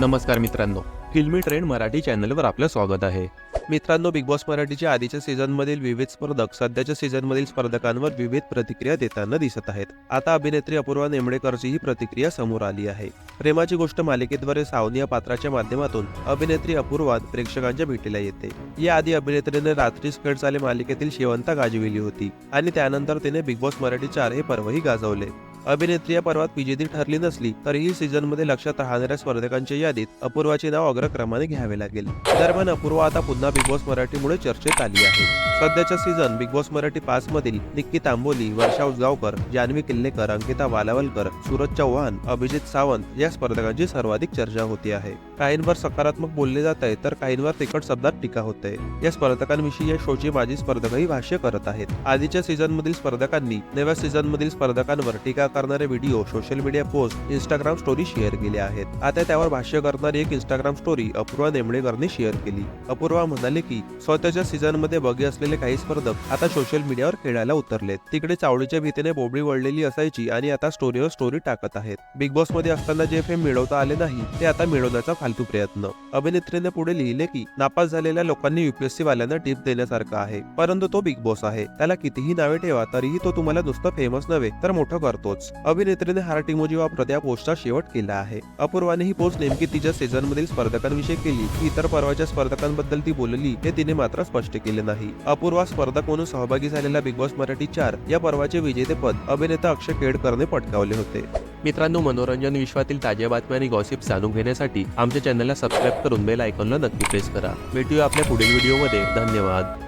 नमस्कार मित्रांनो फिल्मी ट्रेंड मराठी चॅनलवर आपलं स्वागत आहे. मित्रांनो बिग बॉस मराठीच्या आधीच्या सीझनमधील विविध स्पर्धक सध्याच्या सीझनमधील स्पर्धकांवर विविध प्रतिक्रिया देताना दिसत आहेत. आता अभिनेत्री अपूर्वा नेमडेकरची ही प्रतिक्रिया समोर आली आहे. प्रेमाची गोष्ट मालिकेद्वारे सावनी या पात्राच्या माध्यमातून अभिनेत्री अपूर्वा प्रेक्षकांच्या भेटीला येते. याआधी अभिनेत्रीने रात्री स्कट चाले मालिकेतील शेवंता गाजविली होती आणि त्यानंतर तिने बिग बॉस मराठी चार हे पर्वही गाजवले. अभिनेत्री या पर्वात विजेती ठरली नसली तरीही सीझनमध्ये लक्षात राहणाऱ्या स्पर्धकांच्या यादीत अपूर्वाचे नाव अग्रक्रमाने घ्यावे लागेल. दरम्यान अपूर्वा आता पुन्हा बिग बॉस मराठीमुळे चर्चेत आली आहे. सध्याच्या सीझन बिग बॉस मराठी पाच मधील निक्की तांबोली वर्षा उजगावकर जान्हवी किल्लेकर अंकिता वालावलकर सूरज चव्हाण अभिजित सावंत या स्पर्धकांची सर्वाधिक चर्चा होती आहे. काहींवर सकारात्मक बोलले जात आहे तर काहींवर तिखट शब्दात टीका होते या स्पर्धकांविषयी या शोचे माजी स्पर्धकही भाष्य करत आहेत. आधीच्या सीझन मधील स्पर्धकांनी नव्या सीझन मधील स्पर्धकांवर टीका करणारे video social media post Instagram story share केले आहेत. आता त्यावर भाष्य करणारी एक इंस्टाग्राम स्टोरी अपूर्वा नेमळेकरने शेअर केली. अपूर्वा म्हणाले की स्वतःच्या सीझनमध्ये बगे असलेले काही स्पर्धक आता सोशल मीडियावर खेळायला उतरलेत. तिकडे चावडीच्या भीतीने बोबडी वळलेली असायची आणि आता स्टोरीवर स्टोरी टाकत आहेत. बिग बॉसमध्ये असताना जे फेम मिळवता आले नाही ते आता मिळवण्याचा फालतू प्रयत्न. अभिनेत्रीने पुढे लिहिले की नापास झालेल्या लोकांनी युपीएससी वाल्यांना टिप्स देण्यासारखा आहे. परंतु तो बिग बॉस आहे. त्याला कितीही नावे ठेवा तरीही तो तुम्हाला नुसतं फेमस नव्हे तर मोठं करतोच. अभिनेत्रीने हार्ट इमोजी वापरत या पोस्टचा शेवट केला आहे. अपूर्वाने ही पोस्ट नेमकी तिच्या सीझन मधील स्पर्धकांविषयी केली. की इतर पर्वाच्या स्पर्धकांबद्दल ती बोलली हे तिने मात्र स्पष्ट केले नाही. अपूर्वा स्पर्धक म्हणून सहभागी झालेल्या बिग बॉस मराठी चार या पर्वाचे विजेतेपद अभिनेता अक्षय केडकरने पटकावले होते. मित्रांनो मनोरंजन विश्वातील ताज्या बातम्या आणि गॉसिप जाणून घेण्यासाठी आमच्या चॅनलला सबस्क्राईब करून बेल आयकॉनला नक्की प्रेस करा. भेटूया आपल्या पुढील व्हिडिओमध्ये धन्यवाद.